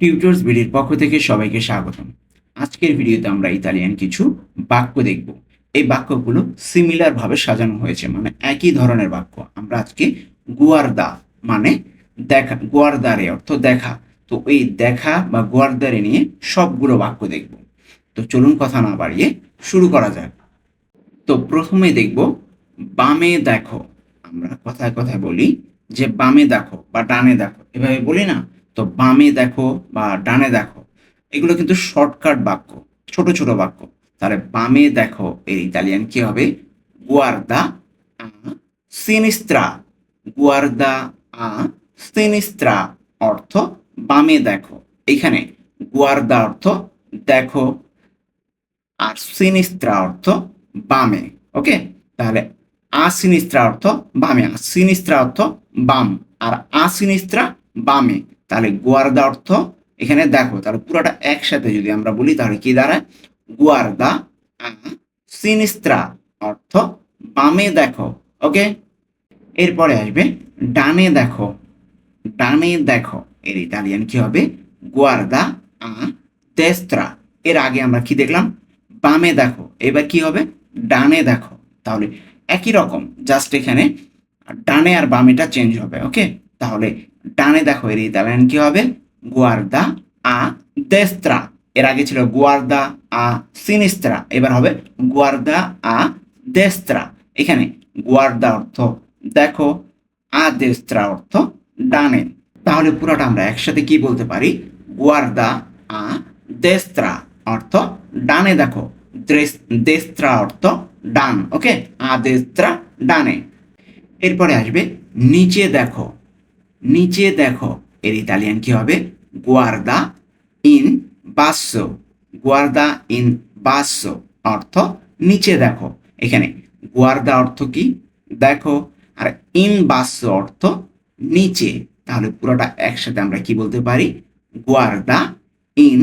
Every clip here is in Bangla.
টিউটর্স বিডির পক্ষ থেকে সবাইকে স্বাগতম। আজকের ভিডিওতে আমরা ইতালিয়ান কিছু বাক্য দেখব। এই বাক্যগুলো সিমিলার ভাবে সাজানো হয়েছে মানে একই ধরনের বাক্য। আমরা আজকে গুয়ারদা মানে দেখা গুয়ারদারে অর্থ দেখা। তো এই দেখা বা গুয়ারদারে নিয়ে সবগুলো বাক্য দেখব। তো চলুন কথা না বাড়িয়ে শুরু করা যাক। তো প্রথমে দেখব, বামে দেখো। আমরা কথায় কথায় বলি যে বামে দেখো বা ডানে দেখো। এভাবে বলি না তো বামে দেখো বা ডানে দেখো, এগুলো কিন্তু শর্টকাট বাক্য, ছোট ছোট বাক্য। তাহলে বামে দেখো এর ইতালিয়ান কি হবে? গুয়ারদা আ সিনিস্ত্রা গুয়ারদা আ সিনিস্ত্রা অর্থ বামে দেখো। এখানে গুয়ারদা অর্থ দেখো, আর সিনিস্ত্রা অর্থ বামে ওকে তাহলে আসিনিস্ত্রা অর্থ বামে আসিনিস্ত্রা অর্থ বাম, আর আসিনিস্ত্রা বামে। তাহলে গুয়ারদা অর্থ এখানে দেখো, তাহলে পুরোটা একসাথে যদি আমরা বলি, তাহলে কি দাঁড়ায়? গুয়ারদা সিনিস্ত্রা অর্থ বামে দেখো, ওকে? এরপরে আসবে ডানে দেখো ডানে দেখো, এর ইতালিয়ান কি হবে? গুয়ারদা আ দেস্ত্রা এর আগে আমরা কি দেখলাম? বামে দেখো, এবার কি হবে? ডানে দেখো, তাহলে একই রকম, জাস্ট এখানে ডানে আর বামেটা চেঞ্জ হবে, ওকে? তাহলে ডানে দেখো এর ইতালিয়ান কি হবে? গুয়ারদা আ দেস্ত্রা এর আগে ছিল গুয়ারদা আ সিনিস্ত্রা এবার হবে গুয়ারদা আ দেস্ত্রা এখানে গুয়ারদা অর্থ দেখো আ দেস্ত্রা অর্থ ডানে। তাহলে পুরোটা আমরা একসাথে কি বলতে পারি? গুয়ারদা আ দেস্ত্রা অর্থ ডানে দেখো। দেস্ত্রা অর্থ ডান ওকে আ দেস্ত্রা ডানে। এরপরে আসবে নিচে দেখো। নিচে দেখো, এর ইতালিয়ান কি হবে? গুয়ারদা ইন বাসো গুয়ারদা ইন বাসো অর্থ নিচে দেখো। এখানে গুয়ারদা অর্থ কি? দেখো, আর ইন বাসো অর্থ নিচে। তাহলে পুরোটা একসাথে আমরা কি বলতে পারি? গুয়ারদা ইন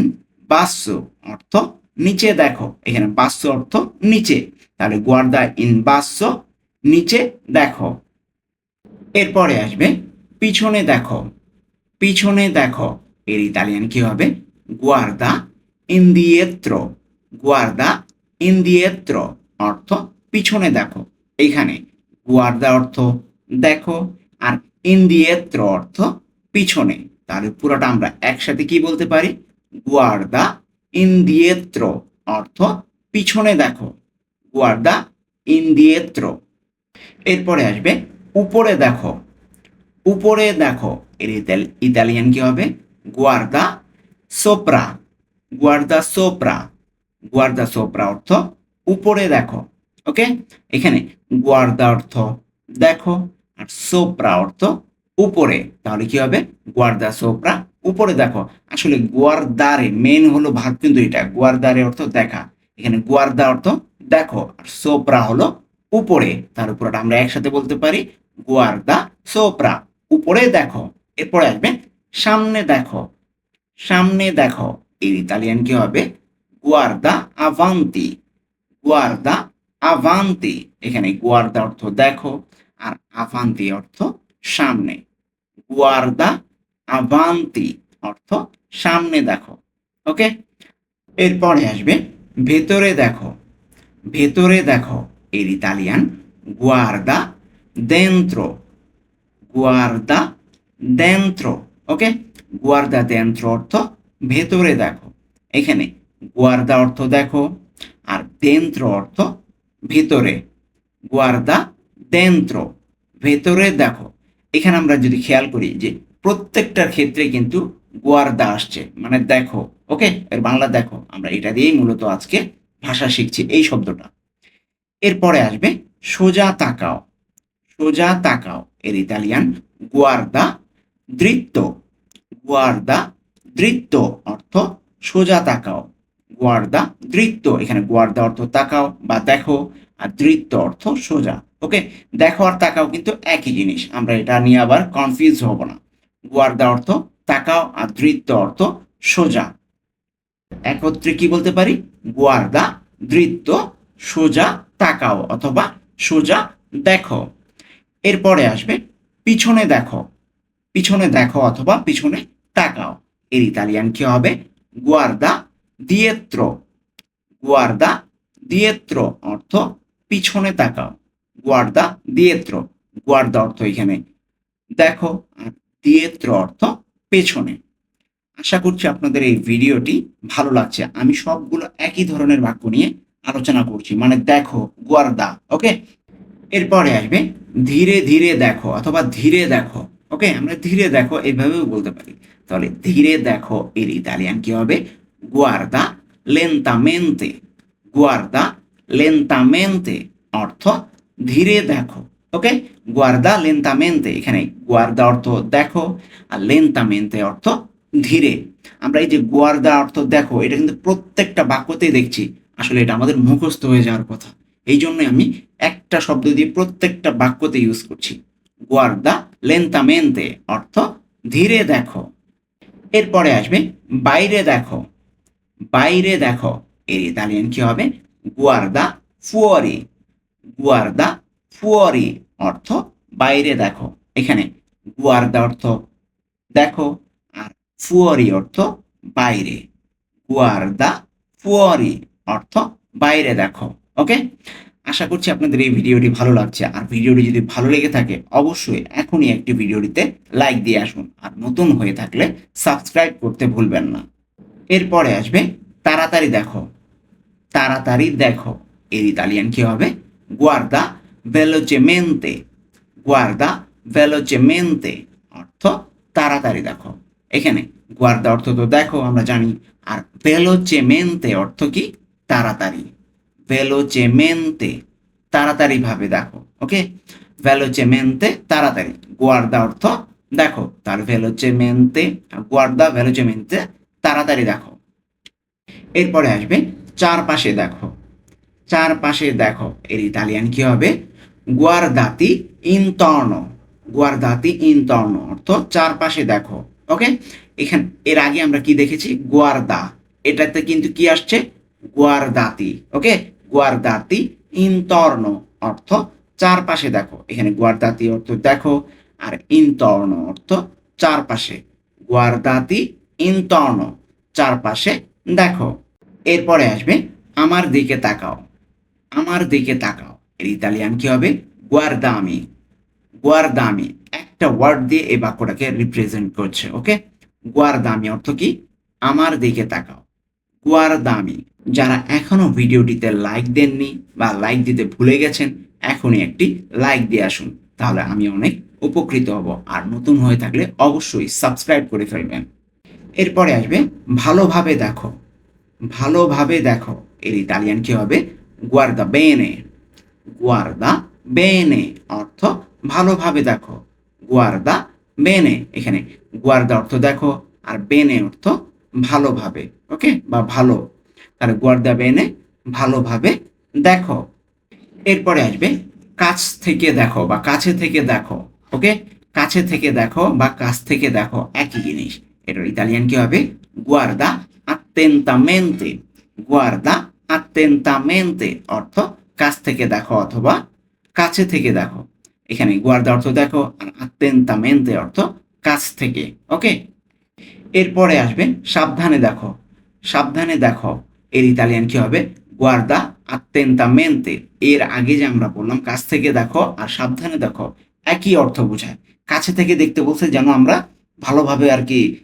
বাসো অর্থ নিচে দেখো। এখানে বাস্য অর্থ নিচে। তাহলে গুয়ারদা ইন বাস্য নিচে দেখো। এরপরে আসবে পিছনে দেখো পিছনে দেখো। এর ইতালিয়ান কি হবে? গুয়ারদা ইন্দিয়েত্রো গুয়ারদা ইন্দিয়েত্রো অর্থ পিছনে দেখো। এইখানে গুয়ারদা অর্থ দেখো আর ইন্দিয়েত্রো অর্থ পিছনে। তাহলে পুরোটা আমরা একসাথে কি বলতে পারি? গুয়ারদা ইন্দিয়েত্রো অর্থ পিছনে দেখো। গুয়ারদা ইন্দিয়েত্রো এরপরে আসবে উপরে দেখো। উপরে দেখো, এর ইতাল- ইতালিয়ান কি হবে? গুয়ারদা সোপ্রা গুয়ারদা সোপ্রা গুয়ারদা সোপ্রা অর্থ উপরে দেখো ওকে এখানে গুয়ারদা অর্থ দেখো, আর সোপ্রা অর্থ উপরে, তাহলে কি হবে? গুয়ারদা সোপ্রা উপরে দেখো। আসলে গুয়ারদারে মেন হলো ভাগ, কিন্তু এটা গুয়ারদারে অর্থ দেখা। এখানে গুয়ারদা অর্থ দেখো, আর সোপ্রা হলো উপরে। তার উপরটা আমরা একসাথে বলতে পারি গুয়ারদা সোপ্রা উপরে দেখো, এরপরে আসবে, সামনে দেখো সামনে দেখো এর ইতালিয়ান কি হবে? গুয়ারদা আভান্তি গুয়ারদা আভান্তি এখানে গুয়ারদা অর্থ দেখো, আর আভান্তি অর্থ সামনে গুয়ারদা আভান্তি অর্থ সামনে দেখো ওকে এরপরে আসবে, ভেতরে দেখো ভেতরে দেখো, এর ইতালিয়ান গুয়ারদা dentro গুয়ারদা dentro ওকে গুয়ারদা dentro অর্থ ভেতরে দেখো। এখানে গুয়ারদা অর্থ দেখো আর dentro অর্থ ভেতরে। গুয়ারদা dentro, ভেতরে দেখো। এখানে আমরা যদি খেয়াল করি যে প্রত্যেকটার ক্ষেত্রে কিন্তু গুয়ারদা আসছে মানে দেখো ওকে এর বাংলা দেখো, আমরা এটা দিয়েই মূলত আজকে ভাষা শিখছি এই শব্দটা। এরপরে আসবে সোজা তাকাও। সোজা তাকাও। এর ইতালিয়ান, গুয়ারদা দৃত্ত গুয়ারদা দৃত্ত অর্থ সোজা তাকাও। গুয়ারদা দৃত্ত এখানে গুয়ারদা অর্থ তাকাও বা দেখো আর দৃত্ত অর্থ সোজা। ওকে? দেখো আর তাকাও কিন্তু একই জিনিস। আমরা এটা নিয়ে আবার কনফিউজ হব না। গুয়ারদা অর্থ তাকাও আর দৃত্ত অর্থ সোজা। একত্রে কি বলতে পারি? গুয়ারদা দৃত্ত সোজা তাকাও অথবা সোজা দেখো। এরপরে আসবে, পিছনে দেখো পিছনে দেখো অথবা পিছনে তাকাও। এর ইতালিয়ান কি হবে? গুয়ার্দা দিয়েত্রো। গুয়ার্দা দিয়েত্র অর্থ পিছনে তাকাও। গুয়ার্দা দিয়েত্র। গুয়ার্দা অর্থ এখানে। দেখো, আর দিয়েত্রো অর্থ পেছনে। আশা করছি আপনাদের এই ভিডিওটি ভালো লাগছে। আমি সবগুলো একই ধরনের বাক্য নিয়ে আলোচনা করছি। মানে দেখো, গুয়ার্দা, ওকে? এরপরে আসবে, ধীরে ধীরে দেখো অথবা ধীরে দেখো ওকে আমরা ধীরে দেখো এইভাবেও বলতে পারি। তাহলে ধীরে দেখো এর ইতালিয়ান কি হবে? গুয়ার্দা লেন্তামেন্তে গুয়ার্দা লেন্তামেন্তে অর্থ ধীরে দেখো ওকে গুয়ার্দা লেন্তামেন্তে এখানে গুয়ার্দা অর্থ দেখো, আর লেন্তামেন্তে অর্থ ধীরে। আমরা এই যে গুয়ার্দা অর্থ দেখো, এটা কিন্তু প্রত্যেকটা বাক্যতেই দেখছি। আসলে এটা আমাদের মুখস্থ হয়ে যাওয়ার কথা। এই জন্য আমি একটা শব্দ দিয়ে প্রত্যেকটা বাক্যতে ইউজ করছি। গুয়ার্দা লেন্তামেন্তে, অর্থ ধীরে দেখো। এরপরে আসবে বাইরে দেখো। বাইরে দেখো। এর ইতালিয়ান কি হবে? গুয়ার্দা ফুয়ারি। গুয়ার্দা ফুয়ারি, অর্থ বাইরে দেখো। এখানে গুয়ার্দা অর্থ দেখো আর ফুয়ারি অর্থ বাইরে। গুয়ার্দা ফুয়ারি, অর্থ বাইরে দেখো। ওকে আশা করছি আপনাদের এই ভিডিওটি ভালো লাগছে। আর ভিডিওটি যদি ভালো লেগে থাকে, অবশ্যই এখনই একটি ভিডিওটিতে লাইক দিয়ে আসুন। আর নতুন হয়ে থাকলে সাবস্ক্রাইব করতে ভুলবেন না। এরপরে আসবে, তাড়াতাড়ি দেখো। তাড়াতাড়ি দেখো। এর ইতালিয়ান কি হবে? গুয়ার্দা velocemente গুয়ার্দা velocemente অর্থ তাড়াতাড়ি দেখো। এখানে গুয়ার্দা অর্থ তো দেখো, আমরা জানি। আর velocemente অর্থ কি? তাড়াতাড়ি। Velocemente. তাড়াতাড়ি ভাবে দেখো ওকে velocemente, তাড়াতাড়ি। গুয়ার্দা অর্থ, দেখো, তার velocemente গুয়ার্দা velocemente, তাড়াতাড়ি দেখো। এরপরে আসবে, চারপাশে দেখো। চারপাশে দেখো, এর ইতালিয়ান কি হবে? গুয়ারদাতি ইনতর্ন গুয়ারদাতি ইনতর্ন অর্থ চারপাশে দেখো ওকে এখানে, এর আগে আমরা কি দেখেছি? গুয়ারদা এটাতে কিন্তু কি আসছে? গুয়ারদাতি ওকে গুয়ারদাতি ইনতর্ন অর্থ চারপাশে দেখো। এখানে গুয়ারদাতি অর্থ দেখো আর ইনতর্ন অর্থ চারপাশে। গুয়ারদাতি ইনতর্ন চারপাশে দেখো। এরপরে আসবে আমার দিকে তাকাও। আমার দিকে তাকাও। এর ইতালিয়ান কি হবে? গুয়ারদামি। গুয়ারদামি। একটা ওয়ার্ড দিয়ে এই বাক্যটাকে রিপ্রেজেন্ট করছে ওকে গুয়ারদামি অর্থ কি? আমার দিকে তাকাও। গুয়ারদামি যারা এখনও ভিডিওটিতে লাইক দেননি বা লাইক দিতে ভুলে গেছেন, এখনই একটি লাইক দিয়ে আসুন। তাহলে আমি অনেক উপকৃত হব। আর নতুন হয়ে থাকলে অবশ্যই সাবস্ক্রাইব করে ফেলবেন। এরপরে আসবে, ভালোভাবে দেখো। ভালোভাবে দেখো। এর ইতালিয়ান কি হবে? গুয়ার্দা বেনে গুয়ার্দা বেনে অর্থ ভালোভাবে দেখো। গুয়ার্দা বেনে এখানে গুয়ার্দা অর্থ দেখো। আর বেনে অর্থ ভালোভাবে ওকে বা ভালো, তাহলে গুয়ার্দা বেনে ভালোভাবে দেখো। এরপরে আসবে কাছ থেকে দেখো বা কাছে থেকে দেখো ওকে কাছে থেকে দেখো বা কাছ থেকে দেখো, একই জিনিস। এটার ইতালিয়ান কি হবে? গুয়ার্দা attentamente গুয়ার্দা attentamente, অর্থ কাছ থেকে দেখো অথবা কাছে থেকে দেখো। এখানে গুয়ার্দা অর্থ দেখো আর attentamente অর্থ কাছ থেকে ওকে এরপরে আসবে সাবধানে দেখো। সাবধানে দেখো। এর ইতালিয়ান কি হবে? গোয়ার্দা গুয়ার্দা attentamente এর আগে যে আমরা বললাম, কাছ থেকে দেখো আর সাবধানে দেখো। একই অর্থ বোঝায়। কাছে থেকে দেখতে বলছে যেন আমরা ভালোভাবে আর কি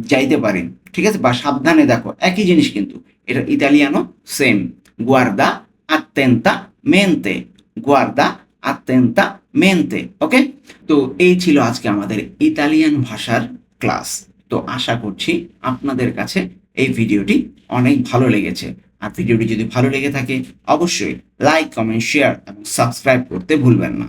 যাইতে পারি। ঠিক আছে? বা সাবধানে দেখো। একই জিনিস কিন্তু। এটা ইতালিয়ানো সেম গুয়ার্দা আত্তেন্তা মেন্তে গুয়ার্দা আত্তেন্তা মেন্তে ওকে তো এই ছিল আজকে আমাদের ইতালিয়ান ভাষার ক্লাস তো আশা করছি আপনাদের কাছে এই ভিডিওটি অনেক ভালো লেগেছে। আর ভিডিওটি যদি ভালো লেগে থাকে, অবশ্যই লাইক কমেন্ট শেয়ার এবং সাবস্ক্রাইব করতে ভুলবেন না।